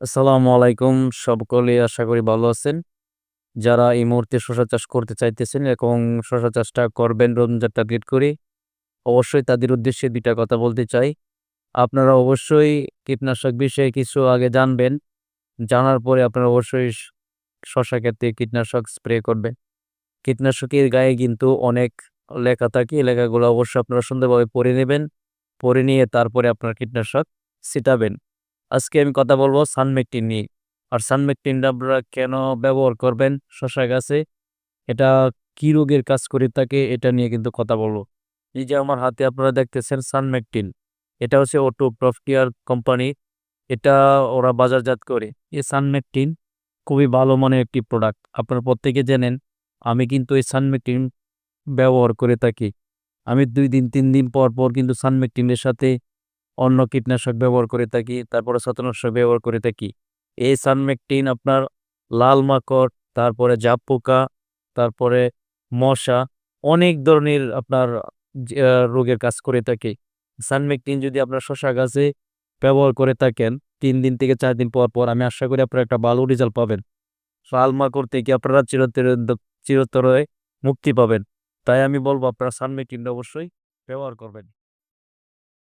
আসসালামু আলাইকুম সকলে, আশা করি ভালো আছেন। যারা এই মুহূর্তে শশা চাষ করতে চাইতেছেন এবং শশা চাষটা করবেন রমজান টার্গেট করে, অবশ্যই তাদের উদ্দেশ্যে দুইটা কথা বলতে চাই। আপনারা অবশ্যই কীটনাশক বিষয়ে কিছু আগে জানবেন, জানার পরে আপনারা অবশ্যই শশা ক্ষেত্রে কীটনাশক স্প্রে করবেন। কীটনাশকের গায়ে কিন্তু অনেক লেখা থাকে লেখাগুলো অবশ্যই আপনারা সুন্দরভাবে পড়ে নেবেন, পড়ে নিয়ে তারপরে আপনার কীটনাশক ছিটাবেন। আজকে আমি কথা বলব সানমেকটিন নিয়ে। আর সানমেকটিনটা আপনারা কেন ব্যবহার করবেন? শশা গাছে এটা কি রোগের কাজ করে থাকে? এটা নিয়ে কিন্তু কথা বলব। এই যে আমার হাতে আপনারা দেখতেছেন সানমেকটিন, এটা হচ্ছে অটো প্রফটিয়ার কোম্পানি, এটা ওরা বাজারজাত করে। এই সানমেকটিন খুবই ভালো মানের একটি প্রোডাক্ট। আপনারা প্রত্যেকে জানেন, আমি কিন্তু এই সানমেকটিন ব্যবহার করে থাকি। আমি দুই দিন, তিন দিন পর পর কিন্তু সানমেকটিনের সাথে অন্য কীটনাশক ব্যবহার করে থাকি, তারপরে ছত্রনাশক ব্যবহার করে থাকি। এই সানমেকটিন আপনার লাল মাকড়, তারপরে জাপ পোকা তারপরে মশা, অনেক ধরনের আপনার রোগের কাজ করে থাকে। সানমেকটিন যদি আপনার শশা গাছে ব্যবহার করে থাকেন, তিন দিন থেকে চার দিন পর পর আমি আশা করি আপনারা একটা ভালো রেজাল্ট পাবেন। লাল মাকড় থেকে আপনারা চিরতরে চিরতরে মুক্তি পাবেন। তাই আমি বলব আপনারা সানমেকটিনটা অবশ্যই ব্যবহার করবেন।